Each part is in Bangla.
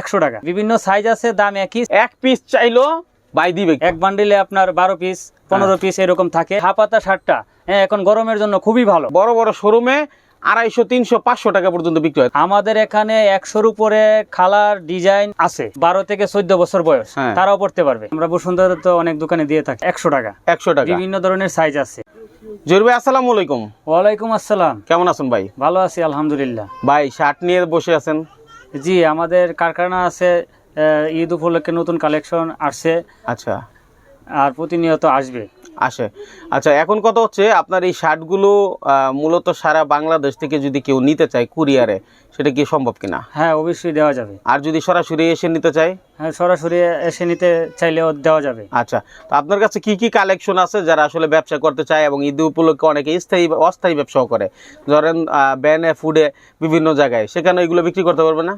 একশো টাকা। বিভিন্ন সাইজ আছে দাম একই। এক পিস চাইলো বাই দিবে এক বান্ডিলে আপনার বারো পিস পনেরো পিস এরকম থাকে। হাপাতা শার্টটা হ্যাঁ এখন গরমের জন্য খুবই ভালো। বড় বড় শোরুমে আড়াইশো তিনশো পাঁচশো টাকা পর্যন্ত বিক্রি হয়। আমাদের এখানে একশোর উপরে খালার ডিজাইন আছে। বারো থেকে চোদ্দ বছর বয়স। হ্যাঁ। তারাও পড়তে পারবে। আমরা বসুন্ধরা তো অনেক দোকানে দিয়ে থাকি। একশো টাকা। একশো টাকা। বিভিন্ন ধরনের সাইজ আছে। জহির ভাই আসসালামু আলাইকুম। ওয়ালাইকুম আসসালাম। কেমন আছেন ভাই? ভালো আছি আলহামদুলিল্লাহ। ভাই শার্ট নিয়ে বসে আছেন। জি আমাদের কারখানা আছে ঈদ উপলক্ষে নতুন কালেকশন আসছে। আচ্ছা। আর প্রতিনিয়ত আসবে। আসে। আচ্ছা এখন কথা হচ্ছে আপনার এই শার্টগুলো মূলত সারা বাংলাদেশ থেকে যদি কেউ নিতে চায় কুরিয়ারে সেটা কি সম্ভব কিনা? হ্যাঁ অবশ্যই দেওয়া যাবে। আর যদি সরাসরি এসে নিতে চায়? হ্যাঁ সরাসরি এসে নিতে চাইলেও দেওয়া যাবে। আচ্ছা তো আপনার কাছে কি কি কালেকশন আছে যারা আসলে ব্যবসা করতে চায় এবং ঈদ উপলক্ষে অনেকে স্থায়ী অস্থায়ী ব্যবসাও করে? ধরেন ব্যানে ফুডে বিভিন্ন জায়গায় সেখানে এগুলো বিক্রি করতে পারবে না?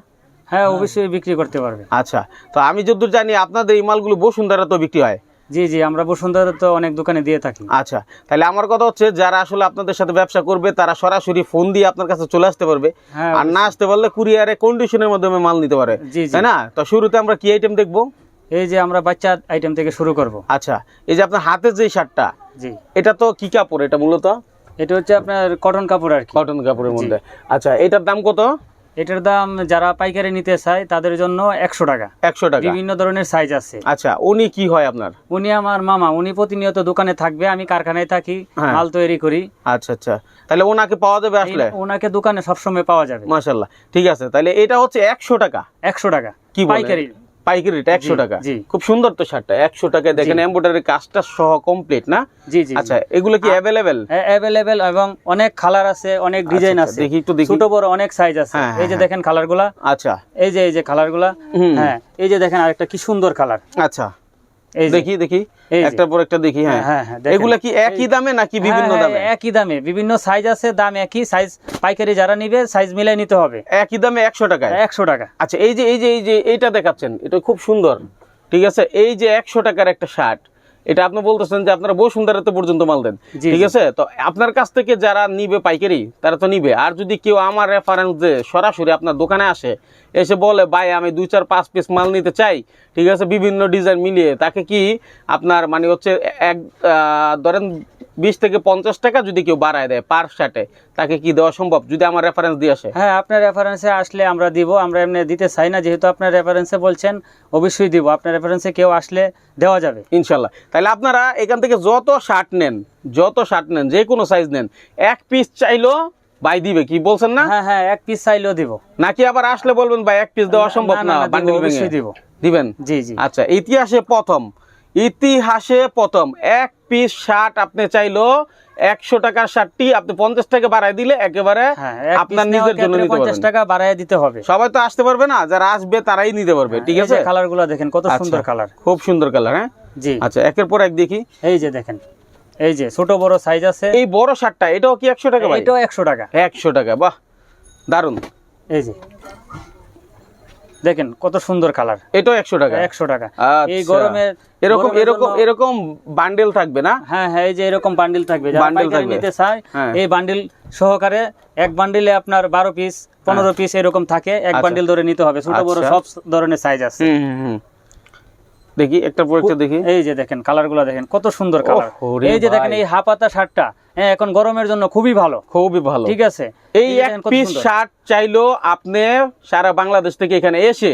হ্যাঁ অবশ্যই বিক্রি করতে পারবে। আচ্ছা তো আমি যতদূর জানি আপনাদের এই মালগুলো বসুন্ধরা তো বিক্রি হয়। জি জি আমরা বসুন্ধরা তো অনেক দোকানে দিয়ে থাকি। আচ্ছা তাহলে আমার কথা হচ্ছে যারা আসলে আপনাদের সাথে ব্যবসা করবে তারা সরাসরি ফোন দিয়ে আপনার কাছে চলে আসতে পারবে। হ্যাঁ আর না আসতে পারলে কুরিয়ারে কন্ডিশনের মাধ্যমে মাল নিতে পারে। তাই না? তো শুরুতে আমরা কি আইটেম দেখব? এই যে আমরা বাচ্চা আইটেম থেকে শুরু করব। আচ্ছা এই যে আপনার হাতের যে শার্টটা জি। এটা তো কি কাপড়? এটা মূলত? এটা হচ্ছে আপনার কটন কাপড় আর কি। কটন কাপড়ের মধ্যে। আচ্ছা এটার দাম কত? এটার দাম যারা পাইকারি নিতে চায় তাদের জন্য একশো টাকা। একশো টাকা। বিভিন্ন ধরনের সাইজ আছে। আচ্ছা উনি কি হয় আপনার? উনি আমার মামা উনি প্রতিনিয়ত দোকানে থাকবে আমি কারখানায় থাকি হ্যাঁ। মাল তৈরি করি। আচ্ছা আচ্ছা। তাহলে ওনাকে পাওয়া যাবে আসলে? ওনাকে দোকানে সবসময় পাওয়া যাবে। মাসাল্লাহ ঠিক আছে তাহলে এটা হচ্ছে একশো টাকা। একশো টাকা। কি পাইকারি। পাইকারি রেট একশো টাকা। খুব সুন্দর তো শার্টটা একশো টাকায় দেখেন এম্বোটারি কাজটা সহ কমপ্লিট না? জি জি আচ্ছা এগুলো কি অ্যাভেলেবেল অ্যাভেলেবেল এবং অনেক কালার আছে অনেক ডিজাইন আচ্ছা, আছে। দেখি একটু দেখি। ছোট বড় অনেক সাইজ আছে। হ্যাঁ, এই যে হ্যাঁ, দেখেন কালারগুলা। আচ্ছা। এই যে এই যে কালারগুলা। হুম। হ্যাঁ এই যে দেখেন আরেকটা কি সুন্দর কালার আচ্ছা। দেখি দেখি। একটার পর একটা দেখি হ্যাঁ। হ্যাঁ, হ্যাঁ, এগুলা কি একই দামে নাকি বিভিন্ন হ্যাঁ, দামে? একই দামে। বিভিন্ন সাইজ আছে দাম একই। সাইজ পাইকারি যারা নিবে সাইজ মিলাই নিতে হবে। একই দামে একশো টাকা একশো টাকা। আচ্ছা এই যে এই যে এই যে এইটা দেখাচ্ছেন এটা খুব সুন্দর ঠিক আছে? এই যে একশো টাকার একটা শার্ট এটা আপনি বলতেছেন যে আপনারা বসুন্ধরাতে পর্যন্ত মাল দেন। ঠিক আছে? তো আপনার কাছ থেকে যারা নিবে পাইকারি তারা তো নিবে। আর যদি কেউ আমার রেফারেন্স যে সরাসরি আপনার দোকানে আসে এসে বলে ভাই আমি দুই চার পাঁচ পিস মাল নিতে চাই। ঠিক আছে? বিভিন্ন ডিজাইন মিলিয়ে তাকে কি আপনার মানে হচ্ছে এক আহ, ধরেন বিশ থেকে পঞ্চাশ টাকা যদি কেউ বাড়ায় দেয় পার শার্টে তাকে কি দেওয়া সম্ভব? যদি আমার রেফারেন্স দিয়ে আসে। হ্যাঁ আপনার রেফারেন্সে আসলে আমরা দিব আমরা এমনি দিতে চাই না যেহেতু আপনার রেফারেন্সে বলছেন অবশ্যই দিব। আপনার রেফারেন্সে কেউ আসলে দেওয়া যাবে। ইনশাল্লাহ। তাহলে আপনারা এখান থেকে যত শার্ট নেন যত শার্ট নেন যে কোনো সাইজ নেন এক পিস চাইলেও বাই দিবে কি বলছেন না? হ্যাঁ হ্যাঁ এক পিস চাইলেও দিব। নাকি আবার আসলে বলবেন ভাই এক পিস দেওয়া সম্ভব না, বান্ডিল ভেঙে? দিব। দিবেন? জি জি। আচ্ছা ইতিহাসে প্রথম ইতিহাসে প্রথম এক পিস শার্ট আপনি চাইলো একশো টাকার শার্টটি আপনি পঞ্চাশ টাকা বাড়াই দিলে একেবারে হ্যাঁ আপনার নিজের জন্য নিতে পারবেন। টাকা বাড়ায় দিতে হবে। সবাই তো আসতে পারবে না যারা আসবে তারাই নিতে পারবে ঠিক আছে? কালারগুলা দেখেন কত আচ্ছা। সুন্দর কালার খুব সুন্দর কালার হ্যাঁ? জি। আচ্ছা একের পর এক দেখি। এই যে দেখেন এই যে ছোট বড় সাইজ আছে। এই বড় শার্টটা এটাও কি একশো টাকা এটাও একশো টাকা। একশো টাকা বাহ দারুণ এই যে দেখেন কত সুন্দর কালার। এটাও একশো টাকা। একশো টাকা। আচ্ছা। এই গরমে এরকম এরকম এরকম বান্ডেল থাকবে না? হ্যাঁ হ্যাঁ এই যে এরকম বান্ডেল থাকবে। থাকবে। নিতে চায় হ্যাঁ। এই বান্ডেল সহকারে এক বান্ডিলে আপনার বারো পিস পনেরো পিস এরকম থাকে। এক বান্ডেল বান্ডিল ধরে নিতে হবে। ছোট বড় আচ্ছা। সব ধরনের সাইজ আছে। দেখি একটা পর একটা দেখি। এই যে দেখেন কালারগুলা দেখেন কত সুন্দর কালার। এই যে দেখেন। এই হাপাতা শার্টটা হ্যাঁ এখন গরমের জন্য খুবই ভালো। খুবই ভালো। ঠিক আছে? এই এক পিস শার্ট চাইলো আপনি সারা বাংলাদেশ থেকে এখানে এসে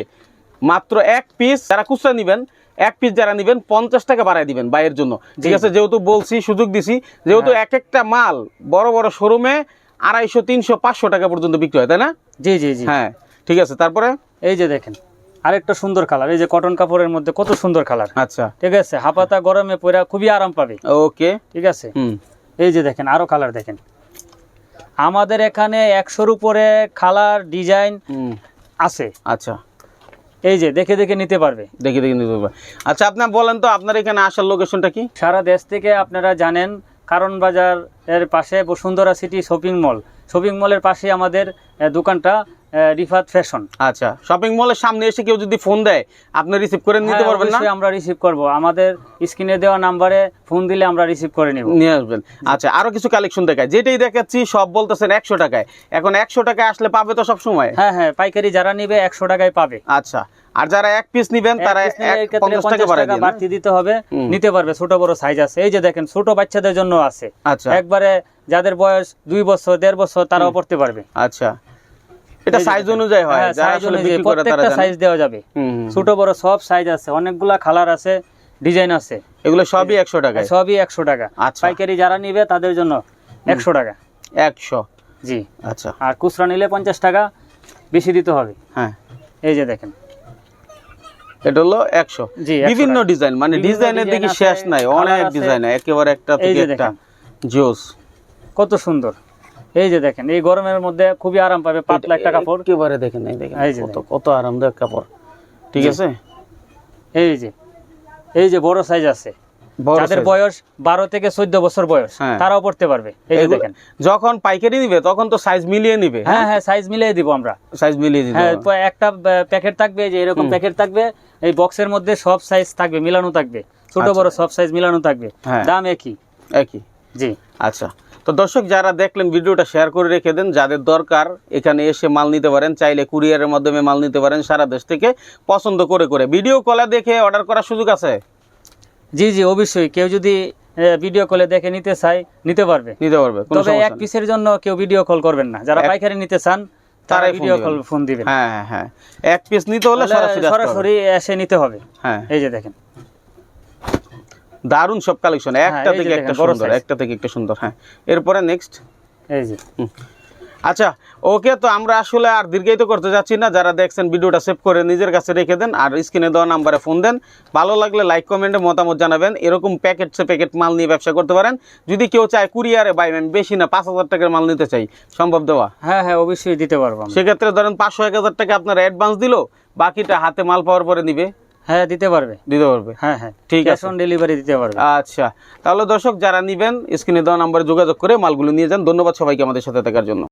মাত্র এক পিস যারা খুচরা নিবেন এক পিস যারা নিবেন পঞ্চাশ টাকা বাড়ায় দিবেন বাইয়ের জন্য। ঠিক আছে যেহেতু বলছি সুযোগ দিছি যেহেতু হ্যাঁ। এক একটা মাল বড় বড় শোরুমে আড়াইশো তিনশো পাঁচশো টাকা পর্যন্ত বিক্রি হয় তাই না? জি জি জি। হ্যাঁ ঠিক আছে তারপরে? এই যে দেখেন আরেকটা সুন্দর কালার এই যে কটন কাপড়ের মধ্যে কত সুন্দর কালার আচ্ছা। ঠিক আছে হাপাতা গরমে পরে খুবই আরাম পাবে। ওকে। ঠিক আছে? এই যে দেখেন আরও কালার দেখেন। আমাদের এখানে একশোর উপরে কালার ডিজাইন আছে। আচ্ছা। এই যে দেখে দেখে নিতে পারবে। দেখে দেখে নিতে পারবে। আচ্ছা আপনার বলেন তো আপনার এখানে আসার লোকেশনটা কি? সারা দেশ থেকে আপনারা জানেন কারণ বাজার এর পাশে Bashundhara city shopping mall shopping মলের পাশে আমাদের দোকানটা। রিফাত ফ্যাশন। আচ্ছা শপিং মলের সামনে এসে কেউ যদি ফোন দেয় আপনি রিসিভ করে নিতে হ্যাঁ, পারবেন না? আমরা রিসিভ করব। আমাদের স্ক্রিনে দেওয়া নাম্বারে ফোন দিলে আমরা রিসিভ করে নিব। নিয়ে আসবেন। আচ্ছা আরও কিছু কালেকশন দেখায় যেটাই দেখাচ্ছি সব বলতেছেন একশো টাকায়। এখন একশো টাকায় আসলে পাবে তো সব সময় হ্যাঁ হ্যাঁ পাইকারি যারা নিবে একশো টাকায় পাবে। আচ্ছা আর যারা এক পিস নিবেন তারা এক piece নিলে এক এই ক্ষেত্রে পঞ্চাশ টাকা 50 বাড়াই টাকা বাড়তি দিতে হবে। নিতে পারবে ছোট বড় সাইজ আছে। এই যে দেখেন ছোট বাচ্চাদের জন্য আছে। আচ্ছা। একবারে যাদের বয়স দুই বছর দেড় বছর তারাও পড়তে পারবে। আচ্ছা। এটা সাইজ অনুযায়ী হয় হ্যাঁ, অনুযায়ী প্রত্যেকটা সাইজ দেওয়া যাবে। ছোট বড় সব সাইজ আছে অনেকগুলা কালার আছে ডিজাইন আছে। এগুলো সবই একশো টাকায়? সবই একশো টাকা। আচ্ছা। পাইকারি যারা নিবে তাদের জন্য একশো টাকা। একশো? জি। আচ্ছা। আর খুচরা নিলে পঞ্চাশ টাকা বেশি দিতে হবে। হ্যাঁ। এই যে দেখেন। এটা হলো একশো। বিভিন্ন ডিজাইন মানে ডিজাইনের দিকে শেষ নাই অনেক ডিজাইন একেবারে একটা থেকে একটা জোস কত সুন্দর। এই যে দেখেন এই গরমের মধ্যে খুবই আরাম পাবে পাতলা একটা কাপড় একেবারে দেখেন এই দেখেন এই যে কত কত আরামদায়ক কাপড়। ঠিক আছে? এই যে এই যে বড় সাইজ আছে। যাদের। বয়স বারো থেকে চোদ্দ বছর বয়স হ্যাঁ। তারাও পড়তে পারবে। এই যে দেখেন। যখন পাইকারি নিবে তখন তো সাইজ মিলিয়ে নিবে। হ্যাঁ হ্যাঁ সাইজ মিলিয়ে দিব আমরা। সাইজ মিলিয়ে দিতে হ্যাঁ একটা প্যাকেট থাকবে যে এরকম প্যাকেট থাকবে এই বক্সের মধ্যে সব সাইজ থাকবে মিলানো থাকবে। ছোট আচ্ছা। বড় সব সাইজ মিলানো থাকবে। হ্যাঁ। দাম একই। একই। জি। আচ্ছা। তো দর্শক যারা দেখলেন ভিডিওটা শেয়ার করে রেখে দেন। যাদের দরকার এখানে এসে মাল নিতে পারেন চাইলে কুরিয়ারের মাধ্যমে মাল নিতে পারেন সারা দেশ থেকে পছন্দ করে করে। ভিডিও কলে দেখে অর্ডার করার সুযোগ আছে? জি জি অবশ্যই। কেউ যদি ভিডিও কলে দেখে নিতে চায় নিতে পারবে। নিতে পারবে তবে এক পিসের জন্য কেউ ভিডিও কল করবেন না। যারা পাইকারি নিতে চান তারা ভিডিও কল ফোন দিবেন। হ্যাঁ হ্যাঁ হ্যাঁ। এক পিস নিতে হলে সরাসরি এসে নিতে হবে। হ্যাঁ। এই যে দেখেন। দারুণ সব কালেকশন একটা হ্যাঁ, যে থেকে একটা সুন্দর একটা থেকে একটা সুন্দর হ্যাঁ। এরপরে নেক্সট এই যে। আচ্ছা ওকে তো আমরা আসলে আর দীর্ঘায়িত করতে যাচ্ছি না। যারা দেখছেন ভিডিওটা সেভ করে নিজের কাছে রেখে দেন আর স্ক্রিনে দেওয়া নাম্বারে ফোন দেন। ভালো লাগলে লাইক কমেন্টে মতামত জানাবেন। এরকম প্যাকেট সে প্যাকেট মাল নিয়ে ব্যবসা করতে পারেন। যদি কেউ চায় কুরিয়ারে বাই আমি বেশি না পাঁচ হাজার টাকার মাল নিতে চাই সম্ভব দেওয়া? হ্যাঁ হ্যাঁ অবশ্যই দিতে পারব সেক্ষেত্রে ধরেন পাঁচশো এক হাজার টাকা আপনার অ্যাডভান্স দিল বাকিটা হাতে মাল পাওয়ার পরে নিবে। হ্যাঁ দিতে পারবে। দিতে পারবে। হ্যাঁ হ্যাঁ ঠিক আছে। অন ডেলিভারি দিতে পারবে। আচ্ছা তাহলে দর্শক যারা নেবেন স্ক্রিনে দেওয়া নাম্বারে যোগাযোগ করে মালগুলো নিয়ে যান। ধন্যবাদ সবাইকে আমাদের সাথে থাকার জন্য।